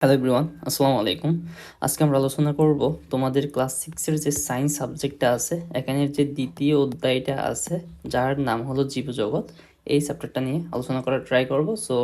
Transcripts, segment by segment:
Hello everyone আসসালামু আলাইকুম আজকে আমরা আলোচনা করব তোমাদের ক্লাস সিক্সের যে সায়েন্স সাবজেক্টটা আছে এখানে যে দ্বিতীয় অধ্যায়টা আছে, যার নাম হলো জীবজগৎ। এই চ্যাপ্টারটা নিয়ে আলোচনা করার ট্রাই করব। সো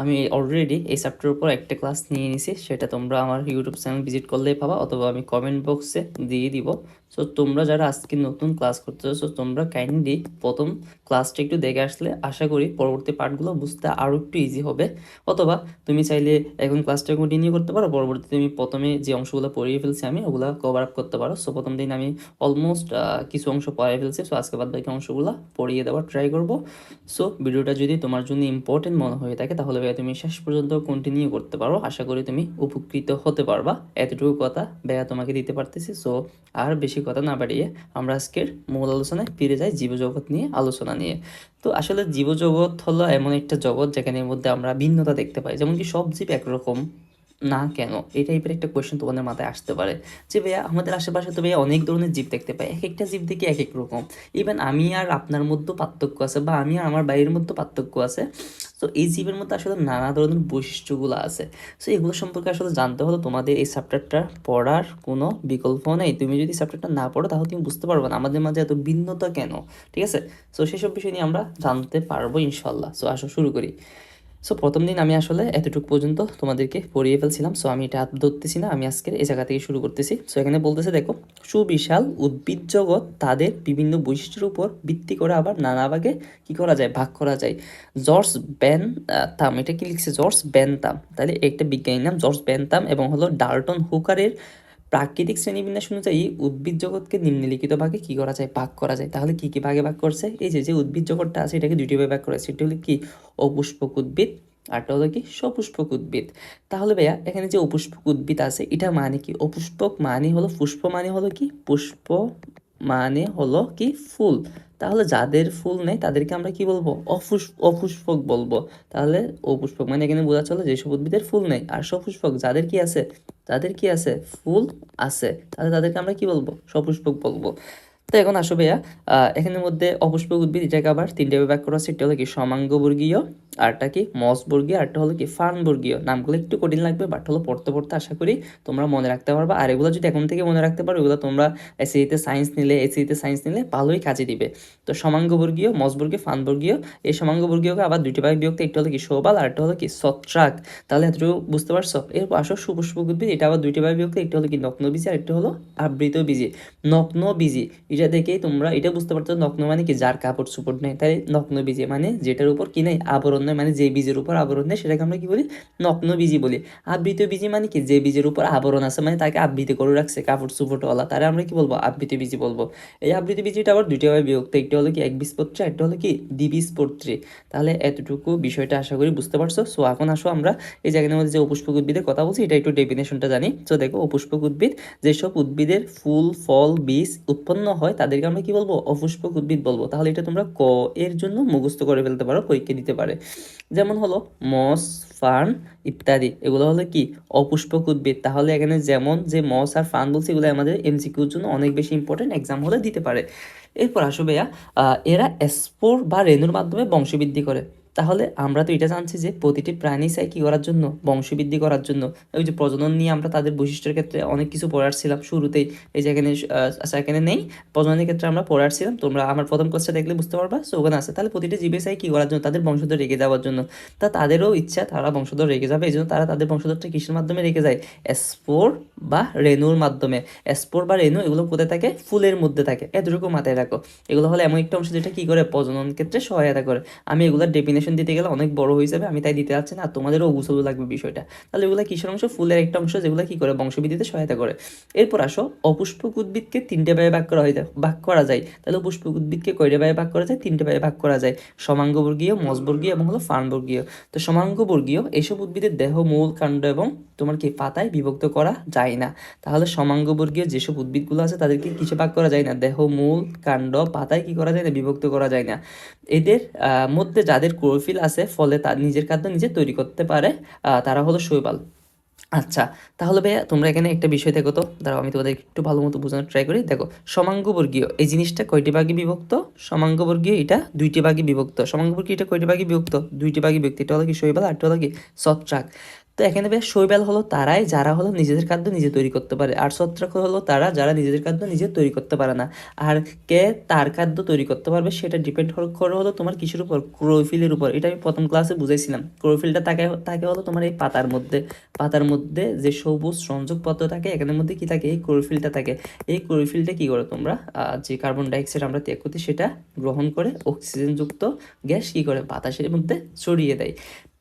আমি অলরেডি এই চ্যাপ্টারের উপর একটা ক্লাস নিয়ে নিছি, সেটা তোমরা আমার ইউটিউব চ্যানেল ভিজিট করলেই পাবা, অথবা আমি কমেন্ট বক্সে দিয়ে দিব। সো তোমরা যারা আজকে নতুন ক্লাস করতেছো সো তোমরা কাইন্ডলি প্রথম ক্লাসটা একটু দেখে আসলে আশা করি পরবর্তী পার্টগুলো বুঝতে আরও একটু ইজি হবে। অথবা তুমি চাইলে এখন ক্লাসটা কন্টিনিউ করতে পারো, পরবর্তীতে তুমি প্রথমে যে অংশগুলো পড়িয়ে ফেলছি আমি, ওগুলো কভার আপ করতে পারো। সো প্রথম দিন আমি অলমোস্ট কিছু অংশ পড়াই ফেলছি সো আজকে বাদ বাকি অংশগুলো পড়িয়ে দেওয়ার ট্রাই করব। সো ভিডিওটা যদি তোমার জন্য ইম্পর্টেন্ট মনে হয়ে থাকে, তাহলে ভাইয়া তুমি শেষ পর্যন্ত কন্টিনিউ করতে পারো। আশা করি তুমি উপকৃত হতে পারবা। এতটুকু কথা ব্যয়া তোমাকে দিতে পারতেছি। সো আর বেশি কথা না বাড়িয়ে আমরা আজকের মূল আলোচনায় ফিরে যাই জীবজগৎ নিয়ে, আলোচনা নিয়ে। তো আসলে জীবজগৎ হলো এমন একটা জগৎ যেখানে মধ্যে আমরা ভিন্নতা দেখতে পাই। যেমন কি সব জীব একরকম। না কেন? এই টাইপের একটা কোয়েশ্চেন তোমাদের মাথায় আসতে পারে। যে ভাইয়া, আমাদের আশেপাশে তো ভাইয়া অনেক ধরনের জীব দেখতে পাই। এক একটা জীব দেখি এক এক রকম। ইভেন আমি আর আপনার মধ্যে পার্থক্য আছে বা আমি আর আমার বাইরের মধ্যে পার্থক্য আছে। তো এই জীবের মধ্যে আসলে নানা ধরনের বৈশিষ্ট্যগুলো আছে। সো এগুলো সম্পর্কে আসলে জানতে হলে তোমাদের এই চ্যাপ্টারটা পড়ার কোনো বিকল্প নেই। তুমি যদি চ্যাপ্টারটা না পড়ো, তাহলে তুমি বুঝতে পারবে না আমাদের মাঝে এত ভিন্নতা কেন? ঠিক আছে? সো সেসব বিষয় নিয়ে আমরা জানতে পারব ইনশাল্লাহ সো আসো শুরু করি। সো প্রথম দিন আমি আসলে এতটুকু পর্যন্ত তোমাদেরকে পড়িয়ে ফেলছিলাম। সো আমি এটা ধরতেছি না, আমি আজকের এই জায়গা থেকে শুরু করতেছি। সো এখানে বলতেছে, দেখো, সুবিশাল উদ্ভিদ জগৎ তাদের বিভিন্ন বৈশিষ্ট্যের উপর ভিত্তি করে আবার নানা ভাগে কি করা যায়, ভাগ করা যায়। জর্জ ব্যান তাম এটা কি লিখছে? জর্জ ব্যানতাম তাহলে একটা বিজ্ঞানীর নাম জর্জ ব্যানতাম এবং হলো ডাল্টন হুকারের প্রাকৃতিক শ্রেণীবিন্যাস অনুযায়ী উদ্ভিদ জগৎকে নিম্নলিখিত ভাগে কি করা যায়, ভাগ করা যায়? তাহলে কি কি ভাগে ভাগ করছে? এই যে যে উদ্ভিদ জগৎটা আছে, এটাকে দুটি ভাগে ভাগ করা সেটি হলো কি? অপুষ্পক উদ্ভিদ আরটা হলো কি? সপুষ্পক উদ্ভিদ। তাহলে ভাইয়া, এখানে যে অপুষ্পক উদ্ভিদ আছে, এটা মানে কি? অপুষ্পক মানে হলো, পুষ্প মানে হলো কি? পুষ্প মানে হলো কি? ফুল। তাহলে যাদের ফুল নেই তাদেরকে আমরা কি বলব? অপুষ, অপুষ্পক বলব। তাহলে অপুষ্পক মানে এখানে বোঝা চলে যেসব উদ্ভিদের ফুল নেই। আর সপুষ্পক যাদের কি আছে? যাদের কি আছে? ফুল আছে। তাহলে তাদেরকে আমরা কি বলব? সপুষ্পক বলব। তো এখন আসো ভাইয়া। এখানের মধ্যে অপুষ্পক উদ্ভিদ, এটাকে আবার তিনটে ভাগ করা হচ্ছে। একটা হলো কি সমাঙ্গবর্গীয় আরটা কি মসবর্গীয় আরটা হলো কি ফার্নবর্গীয় নামগুলো একটু কঠিন লাগবে বাট হলো পড়তে পড়তে আশা করি তোমরা মনে রাখতে পারবে। আর এগুলো যদি এখন থেকে মনে রাখতে পারো, এগুলো তোমরা এসিতে সায়েন্স নিলে এসিতে সায়েন্স নিলে ভালোই কাজে দিবে। তো সমাঙ্গবর্গীয় মসবর্গীয় ফানবর্গীয় এই সমাঙ্গবর্গীয়কে আবার দুটি ভাগে বিভক্ত, একটা হলো কি শোবাল আর একটা হলো কি সত্রাক তাহলে এতটুকু বুঝতে পারছ? এরপর আসো সুপুষ্পক উদ্ভিদ, এটা আবার দুইটি ভাগে বিভক্ত, একটা হলো কি নগ্ন বীজি আর একটা হলো আবৃত বীজি নগ্ন বীজি এটা দেখেই তোমরা এটা বুঝতে পারছ নগ্ন মানে কি? যার কাপড় চোপড় নেই। তাই নগ্ন বীজি মানে যেটার উপর কি নেই? আবরণ নেই। মানে যে বীজের উপর আবরণ নেই, সেটাকে আমরা কি বলি? নগ্ন বীজি বলি। আবৃত বীজি মানে কি? যে বীজের উপর আবরণ আছে মানে তাকে আবৃত করে রাখছে কাপড় চোপড়ওয়ালা তারা আমরা কি বলব? আবৃত বীজি বলব। এই আবৃত বীজিটা আবার দুইটা ভাবে বিভক্ত। একটা হলো কি? এক বীজপত্রী একটা হলো কি? দ্বিবীজপত্রী। তাহলে এতটুকু বিষয়টা আশা করি বুঝতে পারছ। সো এখন আসো আমরা এই জায়গার মধ্যে যে অপুষ্পক উদ্ভিদের কথা বলছি, এটা একটু ডেফিনেশনটা জানি। তো দেখো অপুষ্পক উদ্ভিদ যেসব উদ্ভিদের ফুল, ফল, বীজ উৎপন্ন হয় তাদেরকে আমরা কি বলব? অপুষ্পক উদ্ভিদ বলব। তাহলে এটা তোমরা ক এর জন্য মুখস্থ করে ফেলতে পারো পরীক্ষা দিতে পারে। যেমন হলো মস ফার্ন ইত্যাদি। এগুলো হলো কি? অপুষ্পক উদ্ভিদ। তাহলে এখানে যেমন যে মস আর ফার্ন বলছে এগুলো আমাদের এমসিকিউর জন্য অনেক বেশি ইম্পর্টেন্ট এক্সাম হলে দিতে পারে। এরপর আসো ভাইয়া আহ, এরা স্পোর বা রেণুর মাধ্যমে বংশবৃদ্ধি করে। তাহলে আমরা তো এটা জানছি যে প্রতিটি প্রাণী চাই কি করার জন্য? বংশবৃদ্ধি করার জন্য। ওই যে প্রজনন নিয়ে আমরা তাদের বৈশিষ্ট্যের ক্ষেত্রে অনেক কিছু পড়াচ্ছিলাম শুরুতেই। এই যে এখানে আহ, আচ্ছা নেই। প্রজননের ক্ষেত্রে আমরা পড়াচ্ছিলাম তোমরা আমার প্রথম ক্লাসটা দেখলে বুঝতে পারবা। সো ওখানে আছে। তাহলে প্রতিটি জীবে চাই কি করার জন্য? তাদের বংশধর রেখে যাওয়ার জন্য। তা তাদেরও ইচ্ছা তারা বংশধর রেখে যাবে। এই জন্য তারা তাদের বংশধরটা কিসের মাধ্যমে রেখে যায়? স্পোর বা রেণুর মাধ্যমে। স্পোর বা রেণু এগুলো কোথায় থাকে? ফুলের মধ্যে থাকে। এতটুকু মাথায় রাখো। এগুলো হলো এমন একটা অংশ যেটা কি করে? প্রজনন ক্ষেত্রে সহায়তা করে। আমি এগুলোর ডেফিনেশন দিতে গেলে অনেক বড় হয়ে যাবে, আমি তাই দিতে যাচ্ছি না, আর তোমাদেরও গুছলো লাগবে বিষয়টা। তাহলে এগুলো কিসের অংশ? ফুলের একটা অংশ, যেগুলো কি করে? বংশবৃদ্ধিতে সহায়তা করে। এরপর আসো অপুষ্পক উদ্ভিদকে তিনটে ভাগে ভাগ করা হয় ভাগ করা যায়। তাহলে পুষ্পক উদ্ভিদকে কয়টা ভাগে ভাগ করা যায়? তিনটে ভাগে ভাগ করা যায়। সমাঙ্গবর্গীয় মজবর্গীয় এবং হলো ফার্নবর্গীয় তো সমাঙ্গবর্গীয় এইসব উদ্ভিদের দেহ, মূল, কাণ্ড এবং তোমার কি পাতায় বিভক্ত করা যায় না। তাহলে সমাঙ্গবর্গীয় যেসব উদ্ভিদগুলো আছে, তাদেরকে কিসে ভাগ করা যায় না? দেহ, মূল, কাণ্ড, পাতায় কি করা যায় না? বিভক্ত করা যায় না। এদের মধ্যে যাদের ক্লোরোফিল আছে, ফলে তার নিজের খাদ্য নিজে তৈরি করতে পারে তারা হলো শৈবাল। আচ্ছা তাহলে ভাইয়া তোমরা এখানে একটা বিষয় দেখো তো। দাঁড়াও, আমি তোমাদের একটু ভালো মতো বোঝানোর ট্রাই করি। দেখো, সমাঙ্গবর্গীয়, এই জিনিসটা কয়টি ভাগে বিভক্ত? সমাঙ্গবর্গীয় এটা দুইটি ভাগে বিভক্ত। সমাঙ্গবর্গীয় এটা কয়টি ভাগে বিভক্ত? দুইটি ভাগে বিভক্ত। এটা হলো কি শৈবাল আর একটা হলো কি ছত্রাক। তো এখানে বেশ শৈবাল হলো তারাই, যারা হলো নিজেদের খাদ্য নিজে তৈরি করতে পারে। আর ছত্রাক হলো তারা, যারা নিজেদের খাদ্য নিজে তৈরি করতে পারে না। আর কে তার খাদ্য তৈরি করতে পারবে সেটা ডিপেন্ড করে হলো তোমার কিসের উপর? ক্রোফিলের উপর। এটা আমি প্রথম ক্লাসে বুঝাইছিলাম ক্রোফিলটা তাকে তাকে হলো তোমার এই পাতার মধ্যে। পাতার মধ্যে যে সবুজ সংযোগ পত্র থাকে এখানের মধ্যে কি থাকে? এই ক্লোরোফিলটা থাকে। এই ক্লোরোফিলটা কি করে তোমরা? যে কার্বন ডাইঅক্সাইড আমরা ত্যাগ করছি সেটা গ্রহণ করে অক্সিজেনযুক্ত গ্যাস কি করে? বাতাসের মধ্যে ছড়িয়ে দেয়।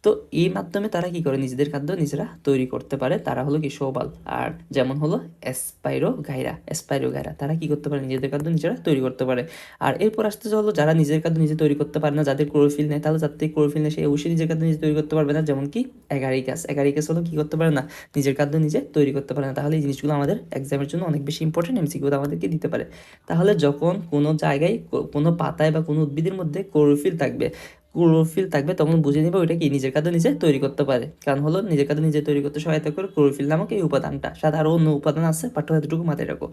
তো এই মাধ্যমে তারা কি করে? নিজেদের খাদ্য নিজেরা তৈরি করতে পারে। তারা হলো কি শোবাল। আর যেমন হলো এসপাইরো গাইরা। এসপাইরো গাইরা। তারা কি করতে পারে? নিজেদের খাদ্য নিজেরা তৈরি করতে পারে। আর এরপর আসতে হলো যারা নিজের খাদ্য নিজে তৈরি করতে পারে না, যাদের ক্লোরোফিল নেই, তাহলে যাদের ক্লোরোফিল নেই সে অবশ্যই নিজের খাদ্য নিজে তৈরি করতে পারবে না। যেমন কি এগারিকাস। এগারিকাস হলো কি করতে পারে না? নিজের খাদ্য নিজে তৈরি করতে পারে না। তাহলে এই জিনিসগুলো আমাদের এক্সামের জন্য অনেক বেশি ইম্পর্টেন্ট এমসিকিউ আমাদেরকে দিতে পারে। তাহলে যখন কোনো জায়গায় কোনো পাতায় বা কোনো উদ্ভিদের মধ্যে ক্লোরোফিল থাকবে ক্লোরোফিল থাকবে, তখন বুঝে নিবে ওইটা কি নিজের খাদ্য নিজে তৈরি করতে পারে। কারণ হলো, নিজের খাদ্য নিজে তৈরি করতে সহায়তা করে ক্লোরোফিল নামক এই উপাদানটা। সাধারণ অন্য উপাদান আছে পাঠ্য এতটুকু মাথায় রাখো।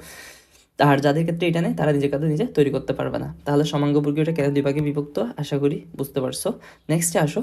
আর যাদের ক্ষেত্রে এটা নেই, তারা নিজের খাদ্য নিজে তৈরি করতে পারবে না। তাহলে সমাঙ্গবর্গীয়টা কেন দুই ভাগে বিভক্ত? আশা করি বুঝতে পারছ। নেক্সটে আসো।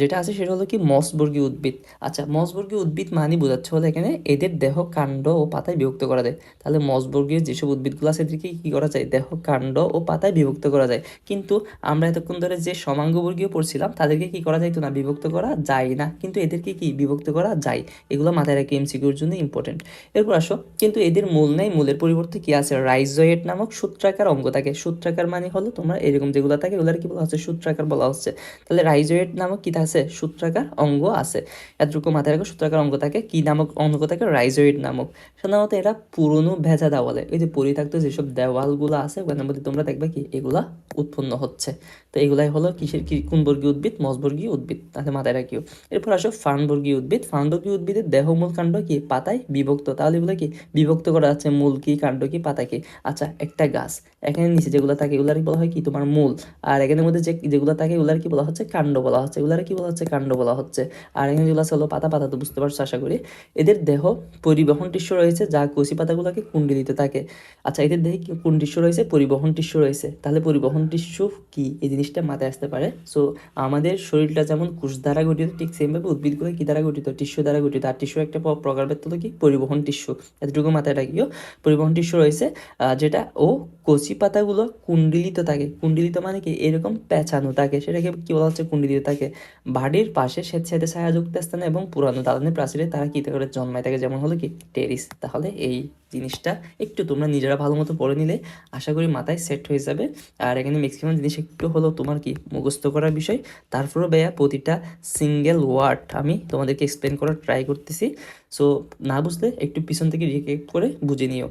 যেটা আছে সেটা হলো কি মসবর্গীয় উদ্ভিদ। আচ্ছা মসবর্গীয় উদ্ভিদ মানে বোঝাচ্ছে হলো এখানে এদের দেহ, কাণ্ড ও পাতায় বিভক্ত করা যায়। তাহলে মসবর্গীয় যেসব উদ্ভিদগুলো আছে এদেরকে কি করা যায়? দেহ, কাণ্ড ও পাতায় বিভক্ত করা যায়। কিন্তু আমরা এতক্ষণ ধরে যে সমাঙ্গবর্গীয় পড়ছিলাম, তাদেরকে কি করা যাইতো না? বিভক্ত করা যায় না। কিন্তু এদেরকে কি বিভক্ত করা যায়? এগুলো মাথায় রেখে এমসিকিউর জন্য ইম্পর্টেন্ট এরপর আসো। কিন্তু এদের মূল নেই, মূলের পরিবর্তে কি আছে? রাইজয়েড নামক সূত্রাকার অঙ্গ থাকে। সূত্রাকার মানে হলো তোমার এরকম যেগুলো থাকে, ওগুলোর কি বলা হচ্ছে? সূত্রাকার বলা হচ্ছে। তাহলে রাইজয়েড নামক কি আছে? সূত্রাকার অঙ্গ আছে। এতটুকু মাথায় রাখো, সূত্রাকার অঙ্গ থাকে, কি নামক অঙ্গ থাকে? রাইজয়েড নামক। সাধারণত এরা পুরনো ভেজা দেওয়ালে এই যে পরিত্যক্ত যেসব দেওয়ালগুলো আছে ওখানের মধ্যে তোমরা দেখবে কি এগুলা উৎপন্ন হচ্ছে। তো এগুলাই হলো কিসের কি কোন বর্গীয় উদ্ভিদ? মসবর্গীয় উদ্ভিদ। তাহলে মাথায় রাখিও। এরপর আসো ফার্নবর্গীয় উদ্ভিদ। ফার্নবর্গীয় উদ্ভিদের দেহ মূল কাণ্ড কি? পাতায় বিভক্ত। তাহলে এগুলো কি? বিভক্ত করা আছে। মূল কি কাণ্ড কি? পাতা কি আচ্ছা একটা গাছ, এখানে নিচে যেগুলো থাকে এগুলার বলা হয় কি? তোমার মূল। আর এখানের মধ্যে যে যেগুলো থাকে এগুলার কি বলা হচ্ছে? কাণ্ড বলা হচ্ছে। এগুলার কি বলা হচ্ছে? কাণ্ড বলা হচ্ছে। আর এখানে যেগুলো আছে হলো পাতা পাতা, তো বুঝতে পারছ আশা করি। এদের দেহ পরিবহন টিস্য রয়েছে, যা কচি পাতাগুলোকে কুণ্ডলিতে থাকে। আচ্ছা এদের দেহে কোন টিস্যু রয়েছে? পরিবহন টিস্যু রয়েছে। তাহলে পরিবহন টিস্যু কি? এই জিনিসটা মাথায় আসতে পারে। সো, আমাদের শরীরটা যেমন কোষ দ্বারা গঠিত, ঠিক সেমভাবে উদ্ভিদগুলো কি দ্বারা গঠিত? টিস্যু দ্বারা গঠিত। আর টিস্যু একটা প্র- প্রকারভেদ হলো কি? পরিবহন টিস্যু। এতটুকু মাথায় রাখিও। পরিবহন টিস্যু রয়েছে আহ, যেটা ও কচি পাতাগুলো কুণ্ডলিত থাকে। কুণ্ডলিত মানে কি? এরকম পেঁচানো থাকে। সেটাকে কি বলা হচ্ছে? কুণ্ডলিত থাকে। বাড়ির পাশে স্বেচ্ছাতে ছায়াযুক্ত স্থানে এবং পুরানো দালানের প্রাচীরে তারা কি করে জন্মায় থাকে। যেমন হলো কি? টেরিস। তাহলে এই জিনিসটা একটু তোমরা নিজেরা ভালো মতো পড়ে নিলে আশা করি মাথায় সেট হয়ে যাবে। আর এখানে ম্যাক্সিমাম জিনিস একটু হলো তোমার কি? মুখস্থ করার বিষয়। তারপরেও ভাইয়া প্রতিটা সিঙ্গেল ওয়ার্ড আমি তোমাদেরকে এক্সপ্লেন করার ট্রাই করতেছি। সো না বুঝলে একটু পিছন থেকে রিকেপ করে বুঝে নিও।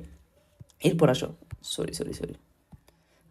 এরপর আসো সরি সরি সরি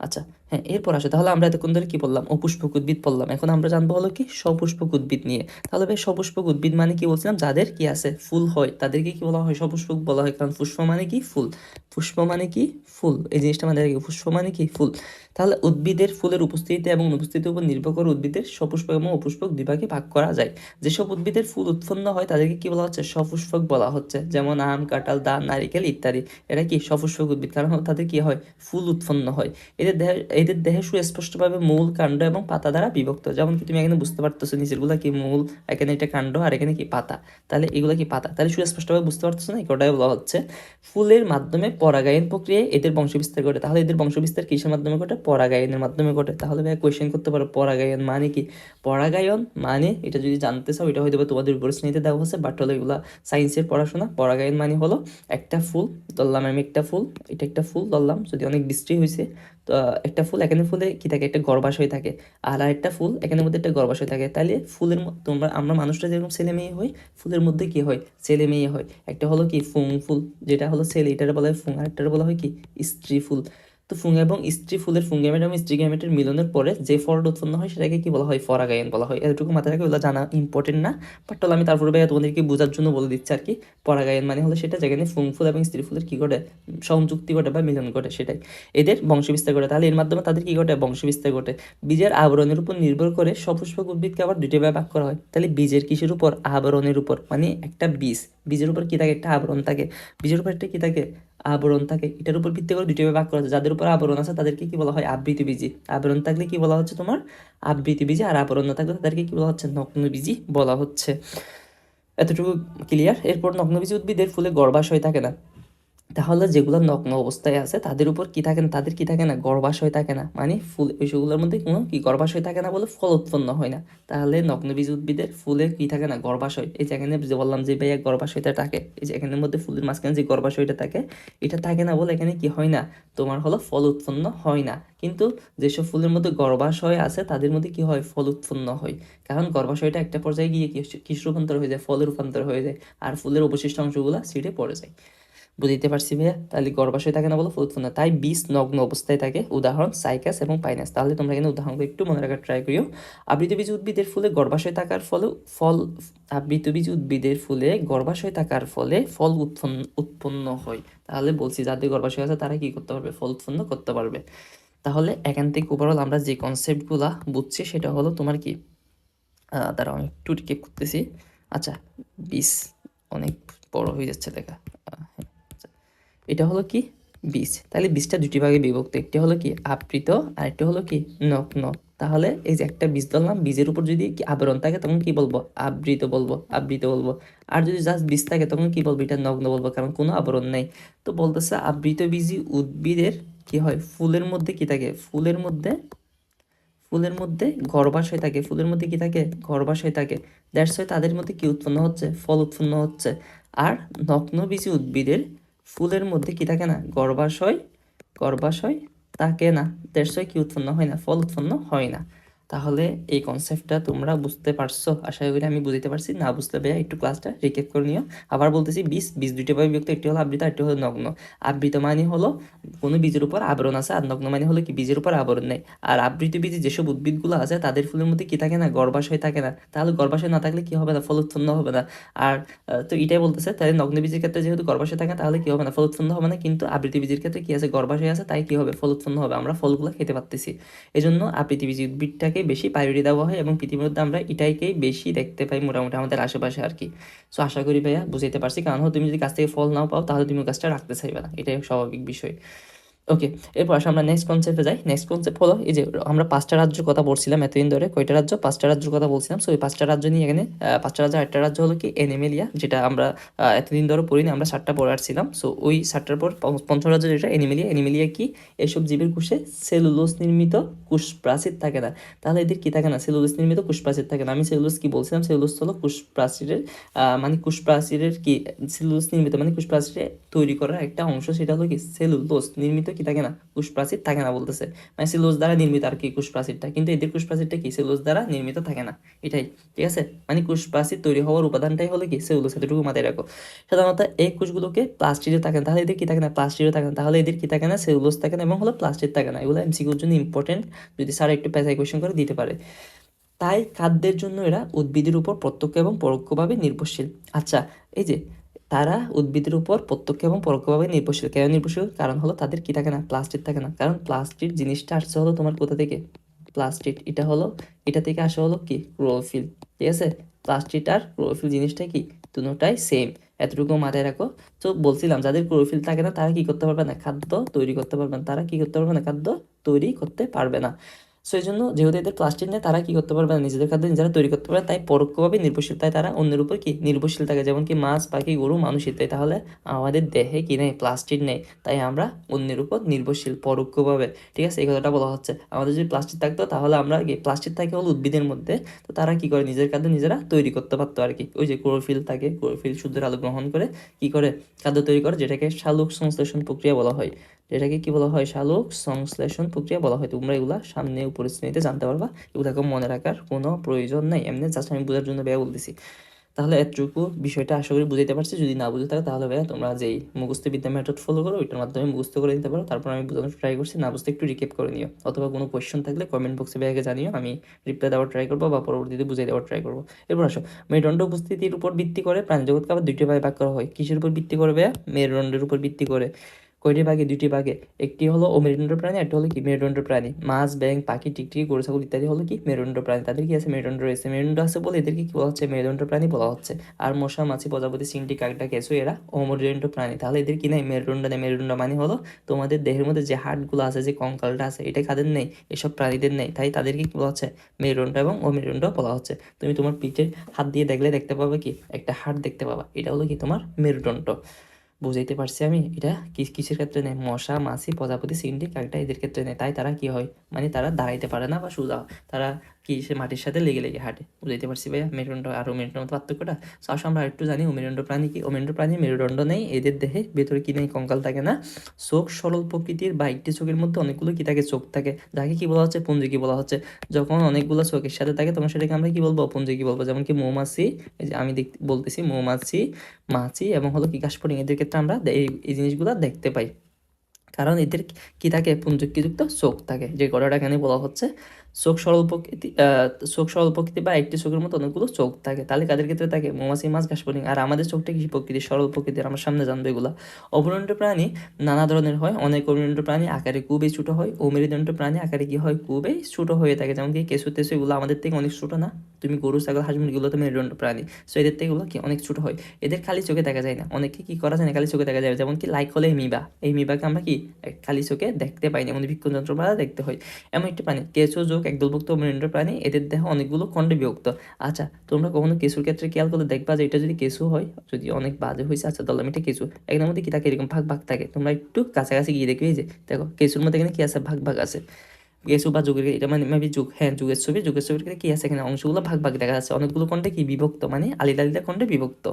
আচ্ছা হ্যাঁ এরপর আসো। তাহলে আমরা এতক্ষণ ধরে কি বললাম? অপুষ্পক উদ্ভিদ বললাম। এখন আমরা জানব হলো কি? সপুষ্পক উদ্ভিদ নিয়ে। তাহলে ভাই সপুষ্পক উদ্ভিদ মানে কি বলছিলাম? যাদের কি আছে? ফুল হয়। তাদেরকে কি বলা হয়? সপুষ্পক বলা হয়। কারণ পুষ্প মানে কি? ফুল। পুষ্প মানে কি? ফুল। এই জিনিসটা আগে। পুষ্প মানে কি? ফুল। তাহলে উদ্ভিদের ফুলের উপস্থিতিতে এবং অনুপস্থিতির উপর নির্ভর করে উদ্ভিদের সপুষ্পক এবং অপুষ্পক দুই ভাগে ভাগ করা যায়। যেসব উদ্ভিদের ফুল উৎপন্ন হয়, তাদেরকে কি বলা হচ্ছে? সপুষ্পক বলা হচ্ছে। যেমন আম, কাঁঠাল দা নারিকেল ইত্যাদি। এটা কি? সপুষ্পক উদ্ভিদ। কারণ তাদের কি হয়? ফুল উৎপন্ন হয়। এদের দেহে এদের দেহে সুস্পষ্টভাবে মূল কাণ্ড এবং পাতা দ্বারা বিভক্ত। যেমন কি তুমি এখানে বুঝতে পারতেছো নিচেরগুলা কি মূল, এখানে এটা কাণ্ড আর এখানে কি পাতা। তাহলে এগুলো কি পাতা? তাহলে সুস্পষ্টভাবে বুঝতে পারতেছো না? ওটাই বলা হচ্ছে, ফুলের মাধ্যমে পরাগায়ন প্রক্রিয়ায় এদের বংশবিস্তার ঘটে। তাহলে এদের বংশবিস্তার কিসের মাধ্যমে ঘটে? পরাগায়নের মাধ্যমে ঘটে। তাহলে ভাই কোয়েশ্চেন করতে পারো, পরাগায়ন মানে কি? পরাগায়ন মানে এটা যদি জানতে চাও, এটা হয়তো তোমাদের উপর শ্রেণীতে দেওয়া হচ্ছে বাট হলো এগুলা সায়েন্সের পড়াশোনা। পরাগায়ন মানে হলো একটা ফুল, ধরলাম আমি একটা ফুল, এটা একটা ফুল, ধরলাম, যদি অনেক বৃষ্টি হয়েছে তো একটা ফুল এখানে ফুলে কি থাকে? একটা গর্ভাশয় থাকে। আর আরেকটা ফুল এখানের মধ্যে একটা গর্ভাশয় থাকে। তাহলে ফুলের তোমরা, আমরা মানুষরা যেরকম ছেলে মেয়ে হই, ফুলের মধ্যে কি হয়? ছেলে মেয়ে হয়। একটা হলো কি ফুং ফুল, যেটা হলো ছেলে, এটার বলা হয় ফুং আর একটা বলা হয় কি? স্ত্রী ফুল। তো ফুং এবং স্ত্রী ফুলের ফুঙ্গেমেট এবং স্ত্রী গ্যামেটের মিলনের পরে যে ফলটা উৎপন্ন হয় সেটাকে কি বলা হয়? পরাগায়ন বলা হয়। এতটুকু মাথায় রাখে ওগুলো জানা ইম্পর্টেন্ট না। বাট আমি তারপরে ভাইয়া তোমাদেরকে বোঝার জন্য বলে দিচ্ছি আর কি। পরাগায়ন মানে হলো সেটা যেখানে ফুং ফুল এবং স্ত্রী ফুলের কী ঘটে? সংযুক্তি ঘটে বা মিলন ঘটে সেটাই। এদের বংশবিস্তার ঘটে। তাহলে এর মাধ্যমে তাদের কী ঘটে? বংশবিস্তার ঘটে। বীজের আবরণের উপর নির্ভর করে সপুষ্পক উদ্ভিদকে আবার দুইটা ভাগে ভাগ করা হয়। তাহলে বীজের কিসের উপর? আবরণের উপর। মানে একটা বীজ। বীজের উপর কী থাকে? একটা আবরণ থাকে। বীজের উপর একটা কী থাকে? আবরণ থাকে। এটার উপর ভিত্তি করে দুটি ভাগে করা যাদের উপর আবরণ আছে, তাদেরকে কি বলা হয়? আবৃতি বীজি। আবরণ থাকলে কি বলা হচ্ছে তোমার? আবৃতি বীজি। আর আবরণ না থাকলে তাদেরকে কি বলা হচ্ছে? নগ্ন বীজি বলা হচ্ছে। এতটুকু ক্লিয়ার এরপর নগ্নবীজি উদ্ভিদের ফুলে গর্ভাশয় থাকে না। তাহলে যেগুলো নগ্ন অবস্থায় আছে, তাদের উপর কি থাকে না, তাদের কি থাকে না গর্ভাশয় থাকে না। মানে ফুল ওইসবগুলোর মধ্যে কোনো কি গর্ভাশয় থাকে না বলে ফল উৎপন্ন হয় না। তাহলে নগ্নবীজ উদ্ভিদের ফুলে কি থাকে না গর্ভাশয় এই যে এখানে যে বললাম যে ভাইয়া গর্ভাশয়টা থাকে, এই যে এখানের মধ্যে ফুলের মাঝখানে যে গর্ভাশয়টা থাকে, এটা থাকে না বলে এখানে কি হয় না, তোমার হলো ফল উৎপন্ন হয় না। কিন্তু যেসব ফুলের মধ্যে গর্ভাশয় আছে, তাদের মধ্যে কি হয়? ফল উৎপন্ন হয়। কারণ গর্ভাশয়টা একটা পর্যায়ে গিয়ে কিস রূপান্তর হয়ে যায় ফলের রূপান্তর হয়ে যায়, আর ফুলের অবশিষ্ট অংশগুলো সিটে পড়ে যায়। বুঝতে পারছি ভাইয়া তাহলে গর্ভাশয় থাকে না বলো ফল উৎপন্ন হয়। তাই বিষ নগ্ন অবস্থায় থাকে উদাহরণ সাইকাস এবং পাইনাস তাহলে তোমরা এখানে উদাহরণগুলো একটু মনে রাখার ট্রাই করিও। আবৃতবীজ উদ্ভিদের ফুলে গর্ভাশয় থাকার ফলে ফল আবৃতবীজ উদ্ভিদের ফুলে গর্ভাশয় থাকার ফলে ফল উৎপন্ন উৎপন্ন হয়। তাহলে বলছি যাদের গর্ভাশয় আছে তারা কি করতে পারবে? ফল উৎপন্ন করতে পারবে। তাহলে এখান থেকে ওভারঅল আমরা যে কনসেপ্টগুলা বুঝছি সেটা হলো তোমার কি? দাঁড়াও আমি একটু করতেছি। আচ্ছা বিষ অনেক বড় হয়ে যাচ্ছে আহ, হ্যাঁ। এটা হলো কি? বীজ। তাহলে বীজটা দুটি ভাগে বিভক্ত। একটি হলো কি? আবৃত, আর একটা হলো কি? নগ্ন। তাহলে এই যে একটা বীজ ধরলাম, বীজের উপর যদি কি আবরণ থাকে, তখন কি বলব? আবৃত বলব আবৃত বলব। আর যদি জাস্ট বীজ থাকে, তখন কি বলব? এটা নগ্ন বলব, কারণ কোনো আবরণ নেই। তো বলতেছে আবৃত বীজি উদ্ভিদের কি হয়? ফুলের মধ্যে কি থাকে? ফুলের মধ্যে ফুলের মধ্যে গর্ভাশয় থাকে। ফুলের মধ্যে কি থাকে? গর্ভাশয় থাকে। দ্যাটস তাদের মধ্যে কি উৎপন্ন হচ্ছে? ফল উৎপন্ন হচ্ছে। আর নগ্নবীজী উদ্ভিদের ফুলের মধ্যে কি থাকে না? গর্ভাশয় গর্ভাশয় থাকে না। ওয়াই কি উৎপন্ন হয় না? ফল উৎপন্ন হয় না। তাহলে এই কনসেপ্টটা তোমরা বুঝতে পারছ। আশা করি আমি বুঝতে পারছি। না বুঝতে পেরে একটু ক্লাসটা রিকেপ করে নিও। আবার বলতেছি বীজ বীজ দুইটা ভাবে বিভক্ত, একটি হলো আবৃত একটি হলো নগ্ন। আবৃত মানে হলো কোনো বীজের উপর আবরণ আছে, আর নগ্ন মানে হলো কি বীজের উপর আবরণ নেই। আর আবৃত বীজে যেসব উদ্ভিদগুলো আছে, তাদের ফুলের মধ্যে কি থাকে না? গর্ভাশয় থাকে না। তাহলে গর্ভাশয় না থাকলে কি হবে না? ফল উৎপন্ন হবে না। আর তো এটাই বলতেছে, তাহলে নগ্ন বীজের ক্ষেত্রে যেহেতু গর্ভাশয় থাকে তাহলে কি হবে না? ফল উৎপন্ন হবে না। কিন্তু আবৃত বীজের ক্ষেত্রে কি আছে? গর্ভাশয় আছে, তাই কি হবে? ফল উৎপন্ন হবে। আমরা ফলগুলো খেতে পারতেছি। এজন্য আবৃত বীজ উদ্ভিদটাকে বেশি প্রায়োরিটি দেওয়া হয় এবং পৃথিবীর মধ্যে আমরা এটাইকেই বেশি দেখতে পাই মোটামুটি আমাদের আশেপাশে আর কি। সো আশা করি ভাইয়া বুঝাইতে পারছি। কারণ তুমি যদি গাছ থেকে ফল নাও পাও, তাহলে তুমি গাছটা রাখতে চাইবে না। এটাই স্বাভাবিক বিষয়। ওকে এরপর আসলে আমরা নেক্সট কনসেপ্টে যাই। নেক্সট কনসেপ্ট হলো এই যে আমরা পাঁচটা রাজ্যের কথা বলছিলাম এতদিন ধরে। কয়টা রাজ্য? পাঁচটা রাজ্যের কথা বলছিলাম। সো এই পাঁচটা রাজ্য নিয়ে এখানে পাঁচটা রাজ্য একটা রাজ্য হলো কি? এনিমেলিয়া যেটা আমরা এতদিন ধরে পড়িনি, আমরা সাতটা পড়ে আসছিলাম সো ওই সাতটার পর পঞ্চম রাজ্য যেটা এনিমেলিয়া এনিমেলিয়া কি? এসব জীবের কোষে সেলুলোস নির্মিত কোষ প্রাচীর থাকে না। তাহলে এদের কি থাকে না? সেলুলোস নির্মিত কোষ প্রাচীর থাকে না। আমি সেলুলোজ কি বলছিলাম? সেলুলোজ হলো কোষ প্রাচীরের মানে কোষ প্রাচীরের কি সেলুলোজ নির্মিত মানে কোষ প্রাচীরে তৈরি করার একটা অংশ, সেটা হলো কি? সেলুলোস নির্মিত কি থাকে না? কোষ প্রাচীর থাকে না বলতেছে। মানে সেলুলোজ দ্বারা নির্মিত আর কি কোষ প্রাচীরটা কিন্তু এদের কোষ প্রাচীরটা কি? সেলুলোজ দ্বারা নির্মিত থাকে না। এটাই, ঠিক আছে? মানে কোষ প্রাচীর তৈরি হওয়ার উপাদানটাই হলো কি? সেলুলোজ। এতটুকু মাথায় রাখো। সাধারণত এই কোষগুলোকে প্লাস্টিকে থাকে না। তাহলে এদের কি থাকে না? প্লাস্টিকে থাকে না। তাহলে এদের কি থাকে না? সেলুলোজ থাকে না এবং হলো প্লাস্টিক থাকে না। এগুলো এমসিকিউর জন্য ইম্পর্টেন্ট যদি স্যার একটু পেঁচাই কোয়েশ্চেন করে দিতে পারে। তাই খাদ্যের জন্য এরা উদ্ভিদের উপর প্রত্যক্ষ এবং পরোক্ষভাবে নির্ভরশীল। আচ্ছা এই যে তারা উদ্ভিদের উপর প্রত্যক্ষ এবং পরোক্ষভাবে নির্ভরশীল। কেন নির্ভরশীল? কারণ হলো তাদের কি থাকে না? প্লাস্টিক থাকে না। কারণ প্লাস্টিক জিনিসটা আসছে হলো তোমার কোথা থেকে? প্লাস্টিক এটা হলো, এটা থেকে আসা হলো কি? ক্লোরোফিল। ঠিক আছে? প্লাস্টিক আর ক্লোরোফিল জিনিসটা কি? দুটোটাই সেম এতটুকু মাথায় রাখো। তো বলছিলাম, যাদের ক্লোরোফিল থাকে না, তারা কি করতে পারবে না? খাদ্য তৈরি করতে পারবে না। তারা কি করতে পারবে না? খাদ্য তৈরি করতে পারবে না। সো এই জন্য যেহেতু এদের প্লাস্টিক নেই, তারা কি করতে পারবে না? নিজেদের খাদ্য নিজেরা তৈরি করতে পারে তাই পরোক্ষভাবে নির্ভরশীল, তাই তারা অন্যের উপর কি? নির্ভরশীল থাকে। যেমন কি মাছ, পাখি, গরু, মানুষ ইত্যাদি। তাহলে আমাদের দেহে কি নেই? প্লাস্টিক নেই। তাই আমরা অন্যের উপর নির্ভরশীল, পরোক্ষভাবে। ঠিক আছে? এই কথাটা বলা হচ্ছে। আমাদের যদি প্লাস্টিক থাকতো, তাহলে আমরা কি প্লাস্টিক থাকে হলো উদ্ভিদের মধ্যে? তো তারা কি করে? নিজের খাদ্য নিজেরা তৈরি করতে পারতো আর কি। ওই যে ক্লোরোফিল থাকে ক্লোরোফিল সূর্যের আলো গ্রহণ করে কি করে? খাদ্য তৈরি করে, যেটাকে শালক সংশ্লেষণ প্রক্রিয়া বলা হয়। যেটাকে কি বলা হয় শালক? সংশ্লেষণ প্রক্রিয়া বলা হয়। তোমরা এগুলা সামনে উপরে শ্রেণীতে জানতে পারবা। এগুলাকে মনে রাখার কোনো প্রয়োজন নেই। এমনি জাস্ট আমি বোঝার জন্য ব্যয় বলতেছি। তাহলে এতটুকু বিষয়টা আশা করি বুঝাইতে পারছি। যদি না বুঝে থাকে তাহলে ভাইয়া তোমরা যেই মুখস্থ বিদ্যা মেথড ফলো করো, ওইটার মাধ্যমে মুখস্থ করে নিতে পারো। তারপর আমি বোঝানোর ট্রাই করছি। না বুঝতে একটু রিকেপ করে নিও। অথবা কোনো কোয়েশ্চেন থাকলে কমেন্ট বক্সে ভাইয়াকে জানিও। আমি রিপ্লাই দেওয়ার ট্রাই করব বা পরবর্তীতে বুঝিয়ে দেওয়ার ট্রাই করব। এরপর আসো। মেরুদণ্ড উপস্থিতির উপর ভিত্তি করে প্রাণজগৎকে আবার দুইটা ভাগে ভাগ করা হয়। কিসের উপর ভিত্তি করে ভাইয়া? মেরুদণ্ডের উপর ভিত্তি করে। কয়টি ভাগে দুইটি ভাগে একটি হলো অমেরুদণ্ড প্রাণী একটি হলো কি? মেরুদণ্ড প্রাণী। মাছ ব্যাং পাখি, টিকটিকি, গরু, ছাগল ইত্যাদি হলো কি? মেরুদণ্ড প্রাণী। তাদের কি আছে? মেরুদণ্ড রয়েছে। মেরুদণ্ড আছে বলে এদেরকে কি বলা হচ্ছে? মেরুদণ্ড প্রাণী বলা হচ্ছে। আর মশা, মাছি, প্রজাপতি চিংটি কাকটা কেঁচো, এরা অমেরুদণ্ড প্রাণী। তাহলে এদের কি নাই? মেরুদণ্ড নেই। মেরুদণ্ড মানে হলো তোমাদের দেহের মধ্যে যে হাড়গুলো আছে, যে কঙ্কালটা আছে, এটা কাদের নেই? এসব প্রাণীদের নেই। তাই তাদেরকে কি বলা হচ্ছে? মেরুদণ্ড এবং অমেরুদণ্ড বলা হচ্ছে। তুমি তোমার পিঠের হাত দিয়ে দেখলে দেখতে পাবে কি? একটা হাড় দেখতে পাবা। এটা হলো কি তোমার মেরুদণ্ড। বুঝাইতে পারছি আমি, এটা কিসের ক্ষেত্রে নেই মশা, মাছি, প্রজাপতি, সিন্ডি কাকটা এদের ক্ষেত্রে নেই তাই তারা কি হয়? মানে তারা দাঁড়াইতে পারে না বা হয়। তারা কি সে মাটির সাথে লেগে লেগে হাঁটে। বুঝাইতে পারছি ভাইয়া? মেরুদণ্ড আর মেরুদণ্ড পার্থক্যটা? আসো আমরা একটু জানি, অমেরুদণ্ড প্রাণী কি? অমেরুদণ্ড প্রাণী মেরুদণ্ড নেই, এদের দেহে ভেতরে কি নেই? কঙ্কাল থাকে না। চোখ সরল প্রকৃতির বা একটি চোখের মধ্যে অনেকগুলো কি থাকে? চোখ থাকে। যাকে কি বলা হচ্ছে? পুঞ্জিকি বলা হচ্ছে। যখন অনেকগুলো চোখের সাথে থাকে, তখন সেটাকে আমরা কি বলব? পুঞ্জিকি বলব। যেমন কি মৌমাছি, এই যে আমি দেখ- বলতেছি মৌমাছি, মাছি এবং হলো কি? এদের ক্ষেত্রে আমরা এই এই জিনিসগুলো দেখতে পাই। কারণ এদের কি থাকে, পুঞ্জকিযুক্ত চোখ থাকে। যে গড়াটা এখানে বলা হচ্ছে চোখ সরল প্রকৃতি চোখ সরল প্রকৃতি বা একটি চোখের মতো অনেকগুলো চোখ থাকে। তাহলে কাদের ক্ষেত্রে থাকে? মৌমাছি, মাছ ঘাস ঘাসফড়িং আর আমাদের চোখটা কি প্রকৃতির সরল প্রকৃতির আমরা সামনে জানব এগুলো। অবরণ্ড প্রাণী নানা ধরনের হয়। অনেক অবরণ্ড প্রাণী আকারে খুবই ছোট হয়। ও মেরুদণ্ড প্রাণী আকারে কি হয়? খুবই ছোট হয়ে থাকে। যেমন কি কেঁচু তেসু এগুলো আমাদের থেকে অনেক ছোট না? তুমি গরু, ছাগল, হাঁস মুরগিগুলো তো মেরুদণ্ড প্রাণী। সো এদের থেকে এগুলো কি অনেক ছোট হয়? এদের খালি চোখে দেখা যায় না। অনেকে কি করা যায় না? খালি চোখে দেখা যায় যেমন কি লাইক হলে মিবা এই মিবাকে আমরা কি খালি চোখে দেখতে পাই না। এমন বিক্ষণ যন্ত্র দ্বারা দেখতে হয়। এমন একটি প্রাণী। কেঁচো, যোগ একদলভুক্ত মেরুদণ্ড প্রাণী, এদের দেহ অনেকগুলো খণ্ডে বিভক্ত। আচ্ছা তোমরা কখনো কেঁচুর ক্ষেত্রে খেয়াল করলে দেখবা যে এটা যদি কেঁচু হয়, যদি অনেক বাজে হয়েছে আচ্ছা দলাম এটা কেঁচু এখানের মধ্যে কি থাকে এরকম ভাগ ভাগ থাকে? তোমরা একটু কাছাকাছি গিয়ে দেখবে যে, দেখো কেঁচুর মধ্যে এখানে কি আছে? ভাগ ভাগ আছে। গেসু বা যুগের, এটা মানে মেবি যুগ হ্যাঁ যুগের ছবি, যুগের ছবির কি আছে? এখানে অংশগুলো ভাগ ভাগ দেখা যাচ্ছে। অনেকগুলো খণ্ডে কি বিভক্ত? মানে আলিদা আলিদা খণ্ডে বিভক্ত।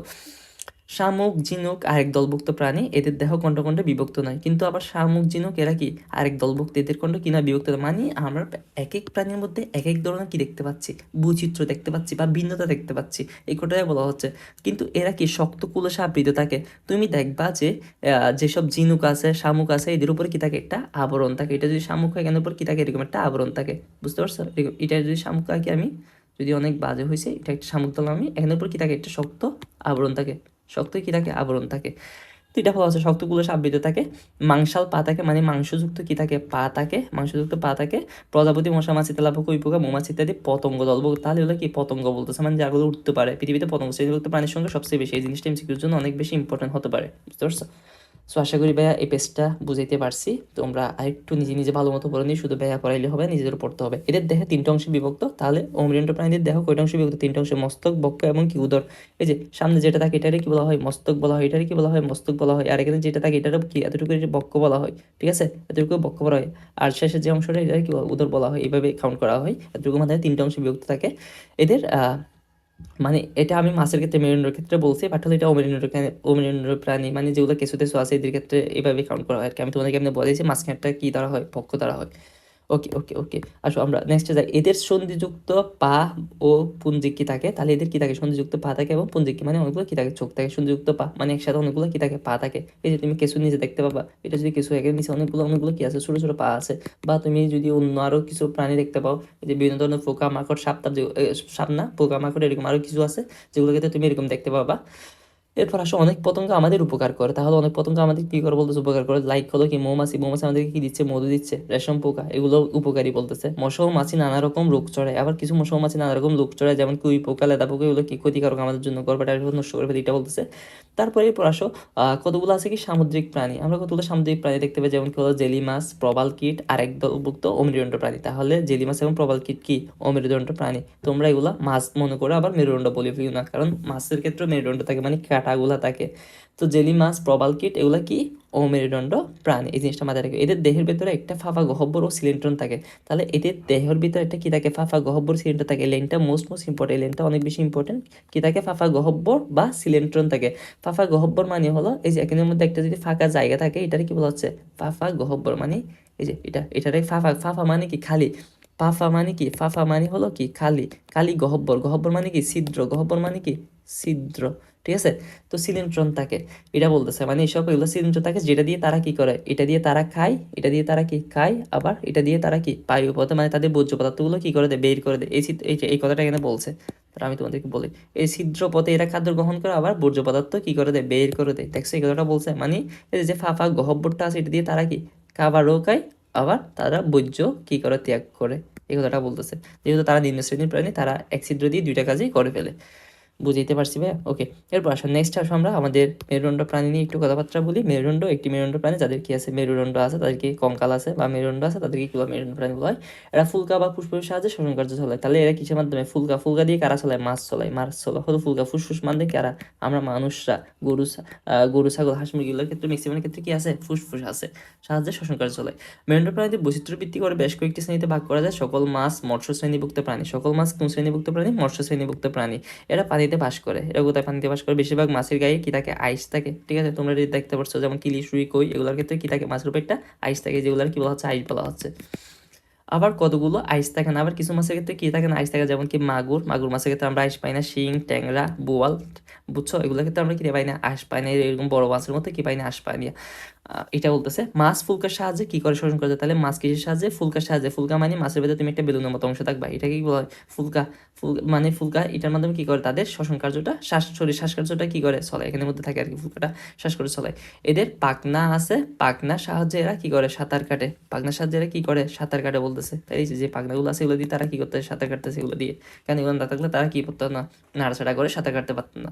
শামুক ঝিনুক আরেক দলভুক্ত প্রাণী, এদের দেহ খণ্ড খণ্ডে বিভক্ত নয়। কিন্তু আবার শামুক ঝিনুক এরা কি? আরেক দলভুক্ত, এদের খণ্ড কিনা বিভক্ত। মানে আমরা এক এক প্রাণীর মধ্যে এক এক ধরনের কি দেখতে পাচ্ছি? বৈচিত্র্য দেখতে পাচ্ছি বা ভিন্নতা দেখতে পাচ্ছি। এই কথাটাই বলা হচ্ছে। কিন্তু এরা কি শক্ত কুলসে আবৃত থাকে? তুমি দেখবা যে যেসব ঝিনুক আছে, শামুক আছে, এদের উপরে কি থাকে একটা আবরণ থাকে। এটা যদি শামুক হয় এখানের উপর কি থাকে? এরকম একটা আবরণ থাকে। বুঝতে পারছ? এটা যদি শামুক আঁকি আমি? যদি অনেক বাজে হয়েছে এটা একটা শামুক দল আমি এখানের উপর কি থাকে? একটা শক্ত আবরণ থাকে। শক্ত কি থাকে? আবরণ থাকে। তিনটা ফল আছে, শক্তগুলো আবৃত থাকে। মাংসাল পা থাকে মানে মাংসযুক্ত কি থাকে? পা থাকে। মাংসযুক্ত পা থাকে। প্রজাপতি মশা, মাছি তেলাপোকা উইপোকা মৌমাছি ইত্যাদি পতঙ্গ দল। তাহলে হলো কি পতঙ্গ বলতেছে? মানে যাগুলো উঠতে পারে। পৃথিবীতে পতঙ্গ শ্রেণীভুক্ত প্রাণীর সঙ্গে সবচেয়ে বেশি। এই জিনিসটা এমসিকিউর জন্য অনেক বেশি ইম্পর্টেন্ট হতে পারে। বুঝতে পারছ? সো আশা করি ভাইয়া এই পেজটা বুঝাইতে পারছি। তোমরা আরেকটু নিজে নিজে ভালো মতো পড়ে নিয়ে শুধু ভাইয়া পড়াইলে হবে, নিজেদের পড়তে হবে। এদের দেহে তিনটা অংশে বিভক্ত, তাহলে অমৃন্ত প্রাণীদের দেহ কয়টা অংশে বিভক্ত? তিনটা অংশে মস্তক বক্ষ এবং কি উদর। এই যে, সামনে যেটা থাকে এটারে কি বলা হয়? মস্তক বলা হয়, এটারে কি বলা হয়? মস্তক বলা হয়। আর এখানে যেটা থাকে এটারও কি এতটুকু বক্ষ বলা হয়, ঠিক আছে? এতটুকু বক্ষ বলা হয়। আর শেষের যে অংশটা এটা কি উদর বলা হয়, এইভাবে কাউন্ট করা হয়। এতটুকু মাথায় তিনটা অংশে বিভক্ত থাকে। এদের মানে এটা আমি মাছের ক্ষেত্রে মেরুদণ্ডের ক্ষেত্রে বলছি বাট হলো এটা অমেরুদণ্ড অমেরুদণ্ড প্রাণী মানে যেগুলো কেঁচুতে টেসু আছে এদের ক্ষেত্রে এভাবে কাউন্ট করা হয় আর কি আমি তোমাদেরকে এমনি বলেছি মাঝখানটা কী ধরা হয়, পক্ষ ধরা হয়। ওকে ওকে ওকে। আসো, আমরা নেক্সটে যাই। এদের সন্ধিযুক্ত পা ও পুঞ্জিক কি থাকে। তাহলে এদের কি থাকে? সন্ধিযুক্ত পা থাকে এবং পুঞ্জিক মানে অনেকগুলো কি থাকে? চোখ থাকে, সন্ধিযুক্ত পা মানে একসাথে অনেকগুলো কি থাকে? পা থাকে। এই যে তুমি কেঁচু নিচে দেখতে পাবা। এটা যদি কেঁচু একের নিচে অনেকগুলো অনেকগুলো কি আছে? ছোট ছোট পা আছে। বা তুমি যদি অন্য আরও কিছু প্রাণী দেখতে পাও যে বিভিন্ন ধরনের পোকা মাকড় সাপ সাপ না পোকা মাকড় এরকম আরও কিছু আছে যেগুলো ক্ষেত্রে তুমি এরকম দেখতে পাবা। এরপর আসো, অনেক পতঙ্গ আমাদের উপকার করে। তাহলে অনেক পতঙ্গ আমাদের কি করে বলতেছে? উপকার করে। লাইক হলো কি, মৌমাছি মৌমাছি আমাদেরকে কি দিচ্ছে? মধু দিচ্ছে, রেশম, পোকা, এগুলো উপকারী বলতেছে। মশা ও মাছি নানা রকম রোগ চড়ায়। আবার কিছু মশা ও মাছি নানা রকম রোগ চড়ায়, যেমন কুই, পোকা, লেদা পোকা, এগুলো কি ক্ষতিকারক আমাদের জন্য করবে এটা নষ্ট করে ফেলে, এটা বলতেছে। তারপরে এরপর আসো কতগুলো আছে কি? সামুদ্রিক প্রাণী। আমরা কতগুলো সামুদ্রিক প্রাণী দেখতে পাই? যেমন কি হলো জেলি মাছ, প্রবাল কীট, আর এক দলভুক্ত অমেরুদণ্ড প্রাণী। তাহলে জেলি মাছ এবং প্রবাল কীট কি? অমেরুদণ্ড প্রাণী। তোমরা এগুলা মাছ মনে করে, আবার মেরুদণ্ড বলে না, কারণ মাছের ক্ষেত্রে মেরুদণ্ড থাকে মানে কাঁটাগুলা থাকে। তো জেলি মাছ, প্রবাল কিট, এগুলা কি? অমেরুদণ্ড প্রাণী। এই জিনিসটা মাথায় রাখবে এদের দেহের ভেতরে একটা ফাফা গহব্বর ও সিলিন্ড্রন থাকে। তাহলে এদের দেহের ভিতরে একটা কি থাকে? ফাফা গহব্বর সিলিন্ডার থাকে। লেনটা মোস্ট মোস্ট ইম্পর্টেন্ট লেনটা অনেক বেশি ইম্পর্টেন্ট কি থাকে? ফাফা গহব্বর বা সিলিন্ড্রন থাকে। ফাফা গহব্বর মানে হলো, এই যে এখানের মধ্যে একটা যদি ফাঁকা জায়গা থাকে, এটারে কি বলা হচ্ছে? ফাফা গহব্বর মানে এই যে এটা, এটারে ফাফা ফাফা মানে কি? খালি। ফাফা মানে কি? ফাফা মানে হলো কি? খালি। খালি গহব্বর গহব্বর মানে কি? ছিদ্র। গহব্বর মানে কি? ছিদ্র। ঠিক আছে? তো সিলিন্ট্রন থাকে এটা বলতেছে মানে এইসব এগুলো সিলিন্ট্রন থাকে যেটা দিয়ে তারা কি করে? এটা দিয়ে তারা খায়, এটা দিয়ে তারা কি খায়? আবার এটা দিয়ে তারা কি? পায়ু পথে মানে তাদের বর্জ্য পদার্থগুলো কি করে দেয়? বের করে দেয়। এই এই কথাটা এখানে বলছে। তাহলে আমি তোমাদেরকে বলি, এই ছিদ্র পথে এরা খাদ্য গ্রহণ করে, আবার বর্জ্য পদার্থ কি করে দেয়? বের করে দেয়। দেখছ, এই কথাটা বলছে মানে এই যে ফাফা গহব্বরটা আছে, এটা দিয়ে তারা কি? খাবারও খায়, আবার তারা বর্জ্য কি করে? ত্যাগ করে। এই কথাটা বলতেছে। যেহেতু তারা নিম্ন শ্রেণির প্রাণী, তারা এক ছিদ্র দিয়ে দুইটা কাজই করে ফেলে। বুঝাইতে পারছি ভাই ওকে এরপর আসো নেক্সট আসো আমরা, আমাদের মেরুদণ্ড প্রাণী নিয়ে একটু কথাবার্তা বলি। মেরুদণ্ড একটি মেরুদণ্ড প্রাণী, যাদের কি আছে? মেরুদণ্ড আছে, তাদেরকে কঙ্কাল আছে বা মেরুদণ্ড আছে, তাদেরকে কি মেরুদণ্ড প্রাণী বলা হয়। এরা ফুলকা বা ফুসফুসের সাহায্যে শ্বসন কার্য চলায়। তাহলে এরা কিসের মাধ্যমে? ফুলকা ফুলকা দিয়ে কারা চলায়? মাছ চলায়, মাছ চলা। হলো ফুলকা, ফুসফুস মানে কারা আমরা মানুষরা, গরু গরু, ছাগল, হাঁস মুরগিগুলোর ক্ষেত্রে ম্যাক্সিমামের ক্ষেত্রে কি আছে? ফুসফুস আছে। সাহায্যে শ্বসন কার্য চলায়। মেরুদণ্ড প্রাণীদের বৈচিত্র্য ভিত্তি করে বেশ কয়েকটি শ্রেণীতে ভাগ করা যায়। সকল মাছ মৎস্য শ্রেণীভুক্ত প্রাণী। সকল মাছ কোন শ্রেণীভুক্ত প্রাণী? মৎস্য শ্রেণীভুক্ত প্রাণী। এরা পানিতে বাস করে এরা কোথায় পানিতে বাস করে, বেশিরভাগ মাছের গায়ে কি থাকে আইস থাকে? ঠিক আছে? তোমরা যদি দেখতে পাচ্ছ যেমন কিলিশ, রুই, কই, এগুলোর ক্ষেত্রে কি থাকে? মাছের উপর একটা আইস থাকে, যেগুলোর কি বলা হচ্ছে? আইস বলা হচ্ছে। আবার কতগুলো আইস থাকে না? আবার কিছু মাছের ক্ষেত্রে কি থাকে না? আইস থাকে, যেমন কি মাগুর। মাগুর মাছের ক্ষেত্রে আমরা আইস পাই না। শিং, ট্যাংরা, বোয়াল, বুঝছ? এগুলোর ক্ষেত্রে আমরা কি পাই না? আঁশ পাই না। এরকম বড় মাছের মধ্যে কি পাই না? আঁশ পাই না। এটা বলতেছে, মাছ ফুলকার সাহায্যে কি করে শোষণ করে তাহলে মাছ কিসের সাহায্যে? ফুলকার সাহায্যে। ফুলকা মানে মাছের ভেতরে তুমি একটা বেলুনের মতো অংশ থাকবা। এটা কি বলা? হয় ফুলকা। ফুল মানে ফুলকা, এটার মাধ্যমে কি করে তাদের শ্বসন কার্যটা, শ্বাস, শরীর শ্বাসকার্যটা কি করে চলে? এখানের মধ্যে থাকে আর কি ফুলকাটা শ্বাস করে চলে। এদের পাকনা আছে পাকনার সাহায্যে এরা কি করে? সাঁতার কাটে। পাকনার সাহায্যে এরা কি করে? সাঁতার কাটে বলতেছে। তাই যে পাকনাগুলো আছে, এগুলো দিয়ে তারা কি করতে সাঁতার কাটতেছে এগুলো দিয়ে। কেন এগুলো না থাকলে তারা কি করতো না? নাড়াচাড়া করে সাঁতার কাটতে পারতো না।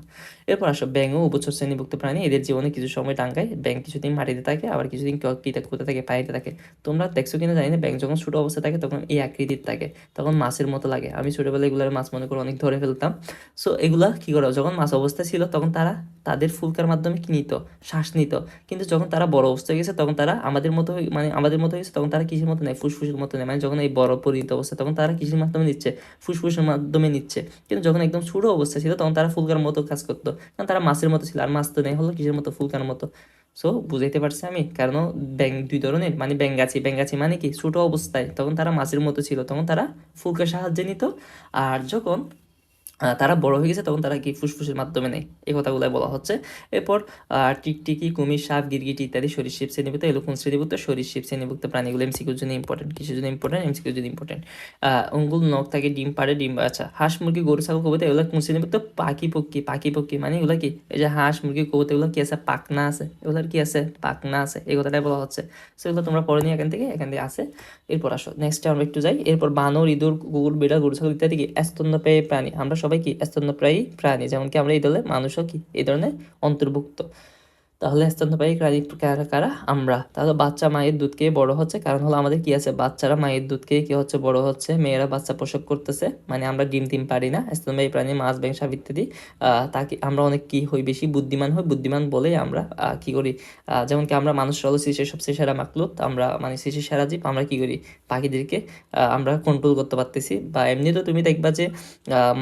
এরপর আসো ব্যাঙ ও উভচর শ্রেণীভুক্ত প্রাণী। এদের জীবনে কিছু সময় টাঙ্গায়। ব্যাঙ কিছুদিন মাটিতে থাকে, আবার কিছুদিন ক- কি থাকে পানিতে থাকে। তোমরা দেখছ কিনা জানি না ব্যাঙ যখন ছোট অবস্থায় থাকে তখন এই আকৃতির থাকে, তখন মাছের মতো লাগে। আমি ছোটবেলায় এগুলোর মাছ মনে করে অনেক ধরে ফেলতাম। সো এগুলা কি করে, যখন মাছ অবস্থায় ছিল তখন তারা তাদের ফুলকার মাধ্যমে কি নিত? শ্বাস নিত। কিন্তু যখন তারা বড় অবস্থায় গেছে তখন তারা আমাদের মতো মানে আমাদের মতো হয়েছে তখন তারা কিসের মতো নেয়? ফুসফুসের মতো নেয়। মানে যখন এই বড় পরিণত অবস্থা তখন তারা কিসের মাধ্যমে নিচ্ছে? ফুসফুসের মাধ্যমে নিচ্ছে। কিন্তু যখন একদম ছোট অবস্থা ছিল তখন তারা ফুলকার মতো কাজ করতো। কারণ তারা মাছের মতো ছিল, আর মাছ তো নেই, হলো কিসের মতো? ফুলকার মতো। সো বুঝাইতে পারছি আমি? কারণ ব্যাং, দুই ধরনের। মানে ব্যাঙ্গাছি ব্যাঙ্গাছি মানে কি? ছোট অবস্থায়। তখন তারা মাছের মতো ছিল। তখন তারা ফুলকে সাহায্যে নিত। আর যখন তারা বড় হয়ে গেছে, তখন তারা কি ফুসফুসের মাধ্যমে নেয়? এই কথাগুলো বলা হচ্ছে। এরপর টিকটিকি, কুমির, সাপ, গিরগিটি ইত্যাদি সরীসৃপ শ্রেণীভুক্ত এগুলো কোন শ্রেণীভুক্ত সরীসৃপ শ্রেণীভুক্ত প্রাণীগুলো এমসিকিউর জন্য ইম্পর্টেন্ট কিসের জন্য ইম্পর্টেন্ট এমসিকিউর জন্য ইম্পর্টেন্ট অঙ্গুল, নখ থাকে, ডিম পাড়ে, ডিম আচ্ছা হাঁস, মুরগি, গরু, ছাগল কবুতর এগুলো কোন শ্রেণীভুক্ত? পাখি, পক্ষী পাখি, পক্ষী মানে এগুলো কি? এই যে হাঁস, মুরগি কবুতর এগুলো কি আছে? পাকনা আছে। এগুলোর কি আছে? পাকনা আছে। এই কথাটাই বলা হচ্ছে। সো এগুলো তোমরা পড়ে নিয়ে এখান থেকে এখান থেকে আসে এরপর আসো নেক্সট আমরা একটু যাই। এরপর বানর, ইঁদুর, কুকুর, বিড়াল, গরু, ছাগল ইত্যাদি কি? স্তন্যপ্রায়ী প্রাণী। আমরা সবাই কি স্তন্যপ্রায়ী প্রাণী যেমন কি আমরা এই দলে মানুষও কি? এই ধরনের অন্তর্ভুক্ত। তাহলে স্তন্যপায়ী প্রাণী কারা কারা আমরা। তাহলে বাচ্চা মায়ের দুধ খেয়ে বড় হচ্ছে। কারণ হলো আমাদের কি আছে? বাচ্চারা মায়ের দুধ খেয়ে কি হচ্ছে? বড় হচ্ছে। মেয়েরা বাচ্চা প্রসব করতেছে। মানে আমরা ডিম টিম পারি না। স্তন্যপায়ী প্রাণী, মাছ ব্যাং ইত্যাদি। তাকে আমরা অনেক কি হই? বেশি বুদ্ধিমান হই। বুদ্ধিমান বলেই আমরা কি করি? যেমন কি আমরা মানুষ হলো শিশের সবচেয়ে সেরা মাকলুত আমরা মানে শিশের সেরা জীব। আমরা কি করি? পাখিদেরকে আমরা কন্ট্রোল করতে পারতেছি। বা এমনি তো তুমি দেখবা যে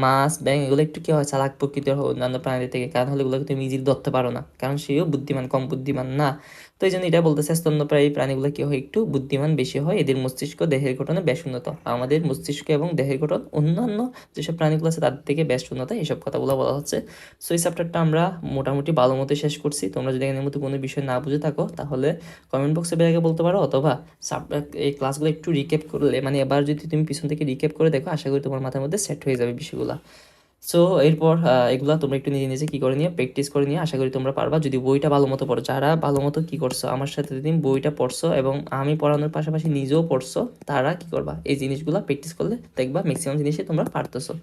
মাছ ব্যাং এগুলো একটু কি হয়? চালাক প্রকৃতির অন্যান্য প্রাণীদের থেকে। কারণ হলে এগুলোকে তুমি ইজিলি ধরতে পারো না। কারণ সেও বুদ্ধিমান, কম বুদ্ধিমান, না। তো এই জন্য এটা বলতেছে স্তন্যপ্রায়ী প্রাণীগুলো কি হয় একটু বুদ্ধিমান বেশি হয়, এদের মস্তিষ্ক দেহের গঠনে বেশ উন্নত। আমাদের মস্তিষ্ক এবং দেহের গঠন অন্যান্য যেসব প্রাণীগুলো আছে, তাদের থেকে বেশ উন্নত এইসব কথাগুলো বলা হচ্ছে। সো এই চ্যাপ্টারটা আমরা মোটামুটি ভালো মতো শেষ করছি। তোমরা যদি এখানের মধ্যে কোনো বিষয় না বুঝে থাকো, তাহলে কমেন্ট বক্সে আগে বলতে পারো, অথবা এই ক্লাসগুলো একটু রিক্যাপ করলে মানে এবার যদি তুমি পিছন থেকে রিক্যাপ করে দেখো, আশা করি তোমার মাথার মধ্যে সেট হয়ে যাবে বিষয়গুলো। সো এরপর এগুলো তোমরা একটু নিজে নিজে কি করে নিয়ে প্র্যাকটিস করে নিয়ে আশা করি তোমরা পারবা। যদি বইটা ভালো মতো পড়ো, যারা ভালো মতো কি করছ, আমার সাথে দিন বইটা পড়ছো এবং আমি পড়ানোর পাশাপাশি নিজেও পড়ছো, তারা কি করবা? এই জিনিসগুলো প্র্যাকটিস করলে দেখবা ম্যাক্সিমাম জিনিসে তোমরা পারতেছো।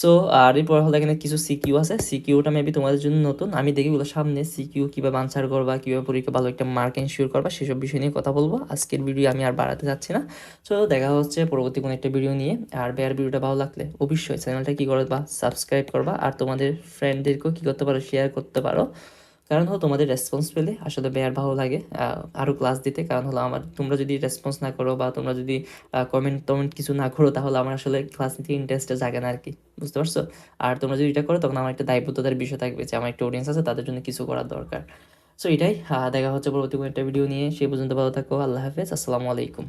সো আর এরপর হলো এখানে কিছু সিকিউ আছে। সিকিউটা মেবি তোমাদের জন্য নতুন। আমি দেখি ওগুলো সামনে। সিকিউ কীভাবে আনসার করবা, কীভাবে পরীক্ষা ভালো একটা মার্ক এনশিওর করবা, সেসব বিষয় নিয়ে কথা বলব। আজকের ভিডিও আমি আর বাড়াতে চাচ্ছি না। সো দেখা হচ্ছে পরবর্তী কোনো একটা ভিডিও নিয়ে। আর বেয়ার ভিডিওটা ভালো লাগলে অবশ্যই চ্যানেলটা কী করবা সাবস্ক্রাইব করবা। আর তোমাদের ফ্রেন্ডদেরকেও কী করতে পারো শেয়ার করতে পারো। কারণ হলো তোমাদের রেসপন্স পেলে আসলে বেয়ার ভালো লাগে আহ, আরও ক্লাস দিতে। কারণ হলো আমার তোমরা যদি রেসপন্স না করো বা তোমরা যদি কমেন্ট টমেন্ট কিছু না করো তাহলে আমার আসলে ক্লাস নিতে ইন্টারেস্টটা জাগে না আর কি বুঝতে পারছ? আর তোমরা যদি এটা করো তখন আমার একটা দায়বদ্ধতার বিষয় থাকবে যে আমার একটা অডিয়েন্স আছে তাদের জন্য কিছু করার দরকার। সো এটাই দেখা হচ্ছে পরবর্তী কোনো একটা ভিডিও নিয়ে। সেই পর্যন্ত ভালো থাকো আল্লাহ হাফেজ আসসালামু আলাইকুম।